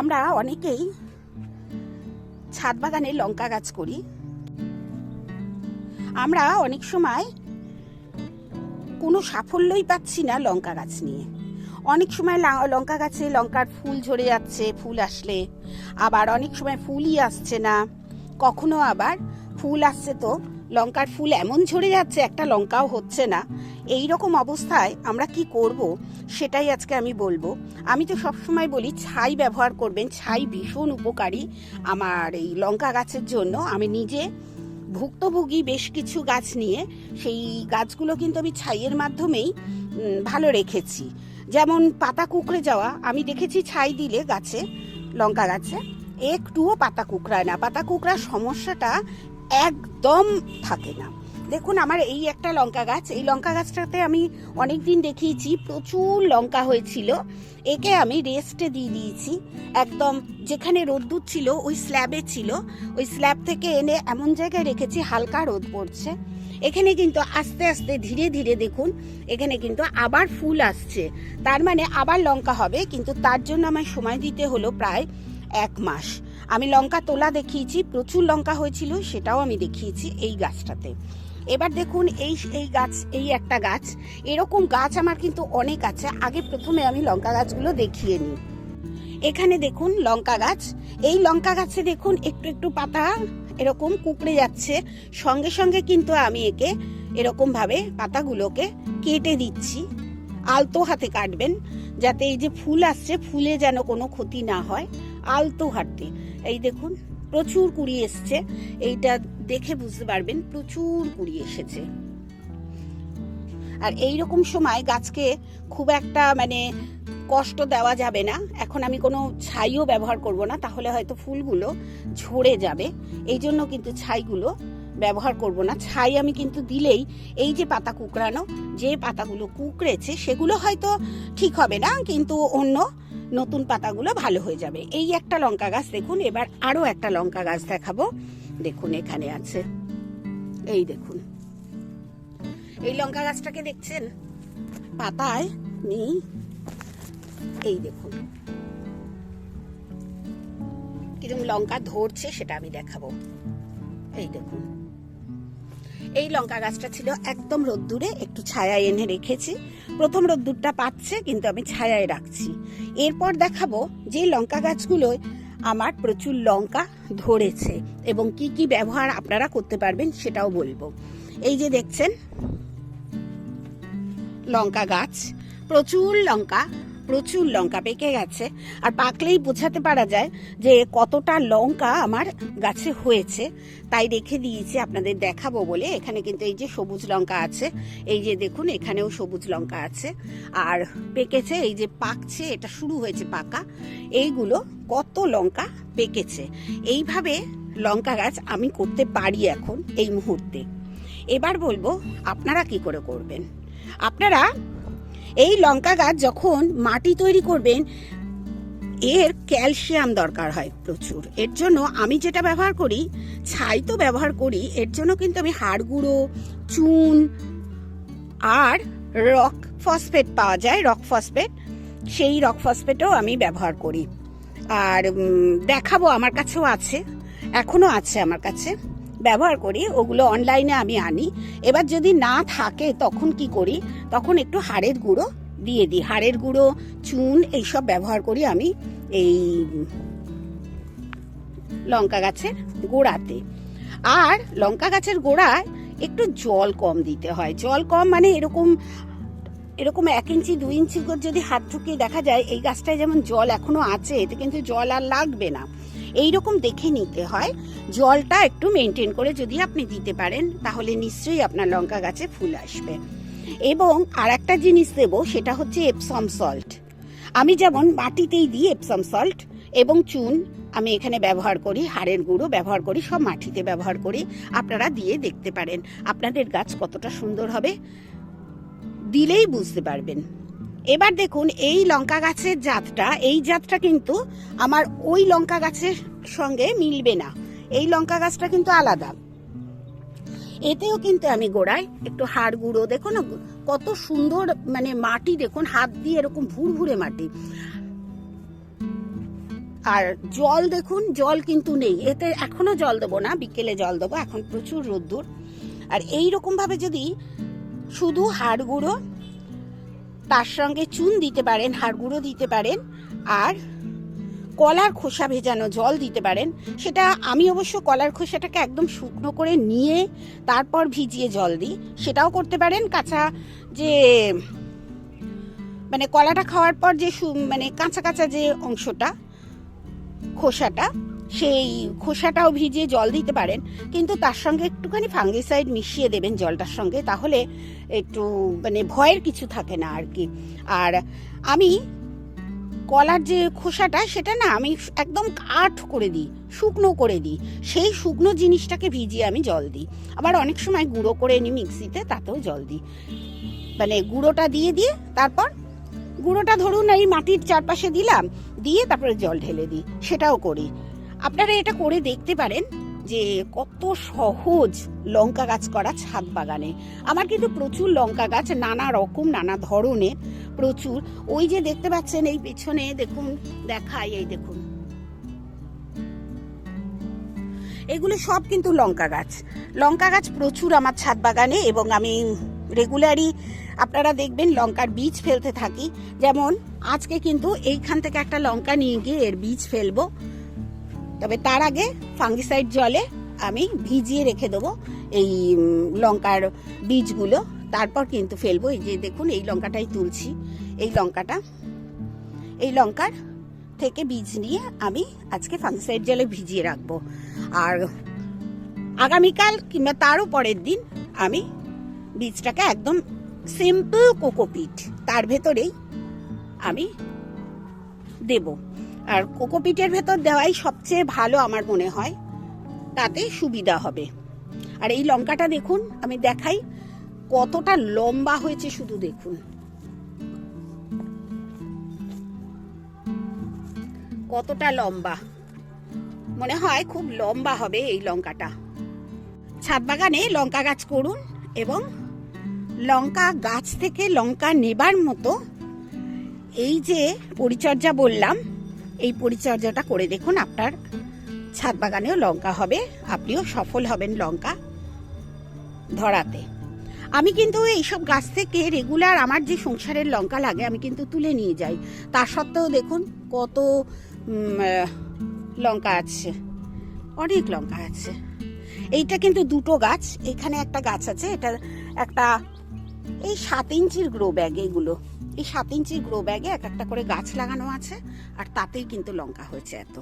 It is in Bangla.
আমরা অনেকেই ছাদ বাগানে লঙ্কা গাছ করি। আমরা অনেক সময় কোনো সাফল্যই পাচ্ছি না লঙ্কা গাছ নিয়ে। অনেক সময় লঙ্কা গাছে লঙ্কার ফুল ঝরে যাচ্ছে, ফুল আসলে। আবার অনেক সময় ফুলই আসছে না। কখনো আবার ফুল আসছে তো লঙ্কার ফুল এমন ঝরে যাচ্ছে, একটা লঙ্কাও হচ্ছে না। এই রকম অবস্থায় আমরা কি করব, সেটাই আজকে আমি বলব। আমি তো সবসময় বলি, ছাই ব্যবহার করবেন, ছাই ভীষণ উপকারী আমার এই লঙ্কা গাছের জন্য। আমি নিজে ভুক্তভোগী বেশ কিছু গাছ নিয়ে, সেই গাছগুলো কিন্তু আমি ছাইয়ের মাধ্যমেই ভালো রেখেছি। যেমন পাতা কুকড়ে যাওয়া, আমি দেখেছি ছাই দিলে গাছে, লঙ্কা গাছে, একটুও পাতা কুকড়ায় না। পাতা কুকড়ার সমস্যাটা একদম থাকে না। দেখুন, আমার এই একটা লঙ্কা গাছ, এই লঙ্কা গাছটাতে আমি অনেক দিন দেখিয়েছি প্রচুর লঙ্কা হয়েছিল। একে আমি রেস্টে দিয়ে দিয়েছি। একদম যেখানে রোদ্দুর ছিল, ওই স্ল্যাবে ছিল। ওই স্ল্যাব থেকে এনে এমন জায়গায় রেখেছি, হালকা রোদ পড়ছে। এখানে কিন্তু আস্তে আস্তে, ধীরে ধীরে দেখুন, এখানে কিন্তু আবার ফুল আসছে। তার মানে আবার লঙ্কা হবে, কিন্তু তার জন্য আমার সময় দিতে হলো প্রায় এক মাস। আমি লঙ্কা তোলা দেখিয়েছি, প্রচুর লঙ্কা হয়েছিল, সেটাও আমি দেখিয়েছি এই গাছটাতে। এবার দেখুন, এই এই গাছ, এই একটা গাছ। এরকম গাছ আমার কিন্তু অনেক আছে। আগে প্রথমে আমি লঙ্কা গাছগুলো দেখিয়ে নিই। এখানে দেখুন লঙ্কা গাছ। এই লঙ্কা গাছে দেখুন, একটু একটু পাতা এরকম কুকড়ে যাচ্ছে। সঙ্গে সঙ্গে কিন্তু আমি একে এরকম ভাবে পাতাগুলোকে কেটে দিচ্ছি। আলতো হাতে কাটবেন, যাতে এই যে ফুল আসছে, ফুলে যেন কোনো ক্ষতি না হয়। আলতো হাতে এই দেখুন, প্রচুর কুড়ি এসছে। এইটা দেখে বুঝতে পারবেন, প্রচুর কুড়ি এসেছে। আর এই রকম সময় গাছকে খুব একটা মানে কষ্ট দেওয়া যাবে না। এখন আমি কোনো ছাইও ব্যবহার করব না, তাহলে হয়তো ফুলগুলো ঝরে যাবে। এই জন্য কিন্তু ছাইগুলো ব্যবহার করব না। ছাই আমি কিন্তু দিলেই এই যে পাতা কুকড়ানো, যে পাতাগুলো কুকড়েছে, সেগুলো হয়তো ঠিক হবে না, কিন্তু অন্য নতুন পাতাগুলো ভালো হয়ে যাবে। এই একটা লঙ্কা গাছ দেখুন, এবার আরও একটা লঙ্কা গাছ দেখাবো। দেখুন, এখানে আছে। এই দেখুন। এই লঙ্কা গাছটাকে দেখছেন? পাতায় নেই। এই দেখুন। কীরকম লঙ্কা ধরছে সেটা আমি দেখাবো। এই দেখুন। এই লঙ্কা গাছটা ছিল একদম রোদ্দুরে, একটু ছায়ায় এনে রেখেছি। প্রথম রোদ্দুরটা পাচ্ছে, কিন্তু আমি ছায়ায় রাখছি। এরপর দেখাবো যে লঙ্কা গাছগুলোয় আমার প্রচুর লঙ্কা ধরেছে এবং কি কি ব্যবহার আপনারা করতে পারবেন সেটাও বলব। এই যে দেখছেন, লঙ্কা গাছ, প্রচুর লঙ্কা প্রচুর লঙ্কা পেকে গেছে। আর পাকলেই বোঝাতে পারা যায় যে কতটা লঙ্কা আমার গাছে হয়েছে। তাই রেখে দিয়েছি, আপনাদের দেখাবো বলে। এখানে কিন্তু এই যে সবুজ লঙ্কা আছে, এই যে দেখুন, এখানেও সবুজ লঙ্কা আছে। আর পেকেছে, এই যে পাকছে, এটা শুরু হয়েছে পাকা। এইগুলো কত লঙ্কা পেকেছে। এইভাবে লঙ্কা গাছ আমি করতে পারি এখন এই মুহূর্তে। এবার বলব, আপনারা কি করে করবেন? আপনারা এই লঙ্কা গাছ যখন মাটি তৈরি করবেন, এর ক্যালসিয়াম দরকার হয় প্রচুর। এর জন্য আমি যেটা ব্যবহার করি, ছাই তো ব্যবহার করি, এর জন্য কিন্তু আমি হাড় গুঁড়ো, চুন আর রক ফসফেট পাওয়া যায়, রক ফসফেট। সেই রক ফসফেটও আমি ব্যবহার করি। আর দেখাবো আমার কাছেও আছে এখনও আছে আমার কাছে। ব্যবহার করি, ওগুলো অনলাইনে আমি আনি। এবার যদি না থাকে, তখন কি করি? তখন একটু হাড়ের গুঁড়ো দিয়ে দিই। হাড়ের গুঁড়ো, চুন এইসব ব্যবহার করি আমি এই লঙ্কা গাছের গোড়াতে। আর লঙ্কা গাছের গোড়ায় একটু জল কম দিতে হয়। জল কম মানে এরকম এরকম এক ইঞ্চি, দুই ইঞ্চি যদি হাত ঢুকিয়ে দেখা যায়, এই গাছটায় যেমন জল এখনও আছে, এতে কিন্তু জল আর লাগবে না। এই রকম দেখে নিতে হয়। জলটা একটু মেনটেন করে যদি আপনি দিতে পারেন, তাহলে নিশ্চয়ই আপনার লঙ্কা গাছে ফুল আসবে। এবং আর একটা জিনিস দেবো, সেটা হচ্ছে এপসম সল্ট আমি যেমন মাটিতেই দিই এপসম সল্ট এবং চুন, আমি এখানে ব্যবহার করি, হাড়ের গুঁড়ো ব্যবহার করি, সব মাটিতে ব্যবহার করি, আপনারা দিয়ে দেখতে পারেন। আপনাদের গাছ কতটা সুন্দর হবে, দিলেই বুঝতে পারবেন। এবার দেখুন, এই লঙ্কা গাছের জাতটা, এই জাতটা কিন্তু আমার ওই লঙ্কা গাছের সঙ্গে মিলবে না। এই লঙ্কা গাছটা কিন্তু আলাদা। এতেও কিন্তু আমি গোড়ায় একটু হাড় গুঁড়ো, দেখুন না, কত সুন্দর মানে মাটি, দেখুন, হাত দিয়ে এরকম ভুরভুরে মাটি। আর জল, দেখুন, জল কিন্তু নেই। এতে এখনও জল দেবো না, বিকেলে জল দেবো, এখন প্রচুর রোদ্দুর। আর এই রকম ভাবে যদি শুধু হাড় গুঁড়ো তার সঙ্গে চুন দিতে পারেন হাড় গুঁড়ো দিতে পারেন, আর কলার খোসা ভেজানো জল দিতে পারেন। সেটা আমি অবশ্য কলার খোসাটাকে একদম শুকনো করে নিয়ে তারপর ভিজিয়ে জল দিই। সেটাও করতে পারেন। কাঁচা যে মানে কলাটা খাওয়ার পর যে মানে কাঁচা কাঁচা যে অংশটা, খোসাটা সেই খোসাটাও ভিজিয়ে জল দিতে পারেন, কিন্তু তার সঙ্গে একটুখানি ফাঙ্গিসাইড মিশিয়ে দেবেন জলটার সঙ্গে, তাহলে একটু মানে ভয়ের কিছু থাকে না আর কি। আর আমি কলার যে খোসাটা, সেটা না আমি একদম কাঠ করে দিই, শুকনো করে দিই, সেই শুকনো জিনিসটাকে ভিজিয়ে আমি জল দিই। আবার অনেক সময় গুঁড়ো করে নিই মিক্সিতে তাতেও জল দিই। মানে গুঁড়োটা দিয়ে দিয়ে তারপর গুঁড়োটা ধরুন এই মাটির চারপাশে দিলাম, দিয়ে তারপরে জল ঢেলে দিই, সেটাও করি। আপনারা এটা করে দেখতে পারেন যে কত সহজ লঙ্কা গাছ করা ছাদ বাগানে। আমার কিন্তু প্রচুর লঙ্কা গাছ, নানা রকম, নানা ধরনের, প্রচুর। ওই যে দেখতে পাচ্ছেন এই পেছনে, দেখুন, দেখাই, এই দেখুন। এগুলো সব কিন্তু লঙ্কা গাছ। লঙ্কা গাছ প্রচুর আমার ছাদ বাগানে এবং আমি রেগুলারই আপনারা দেখবেন লঙ্কার বীজ ফেলতে থাকি। যেমন আজকে কিন্তু এইখান থেকে একটা লঙ্কা নিয়ে গিয়ে এর বীজ ফেলব। তবে তার আগে ফাঙ্গিসাইড জলে আমি ভিজিয়ে রেখে দেবো এই লঙ্কার বীজগুলো। তারপর কিন্তু ফেলব, এই যে দেখুন, এই লঙ্কাটাই তুলছি। এই লঙ্কাটা, এই লঙ্কার থেকে বীজ নিয়ে আমি আজকে ফাঙ্গিসাইড জলে ভিজিয়ে রাখব। আর আগামীকাল কিংবা তারও পরের দিন আমি বীজটাকে একদম সিম্পল কোকোপিট, তার ভেতরেই আমি দেব। আর কোকোপিটের ভেতর দেওয়াই সবচেয়ে ভালো আমার মনে হয়। তাতে সুবিধা হবে। আর এই লঙ্কাটা দেখুন, আমি দেখাই কতটা লম্বা হয়েছে শুধু দেখুন। কতটা লম্বা। মনে হয় খুব লম্বা হবে এই লঙ্কাটা। ছাদ বাগানে লঙ্কা গাছ করুন এবং লঙ্কা গাছ থেকে লঙ্কা নেবার মতো এই যে পরিচর্যা বললাম এই পরিচর্যাটা করে দেখুন, আপনার ছাদ বাগানেও লঙ্কা হবে, আপনিও সফল হবেন লঙ্কা ধরাতে। আমি কিন্তু এইসব গাছ থেকে রেগুলার আমার যে সংসারের লঙ্কা লাগে, আমি কিন্তু তুলে নিয়ে যাই। তা সত্ত্বেও দেখুন, কত লঙ্কা আছে, অনেক লঙ্কা আছে। এইটা কিন্তু দুটো গাছ, এখানে একটা গাছ আছে, এটা একটা এই সাত ইঞ্চির গ্রো ব্যাগ এগুলো। এই সাত ইঞ্চি গ্রো ব্যাগে এক একটা করে গাছ লাগানো আছে, আর তাতেই কিন্তু লঙ্কা হয়েছে এত।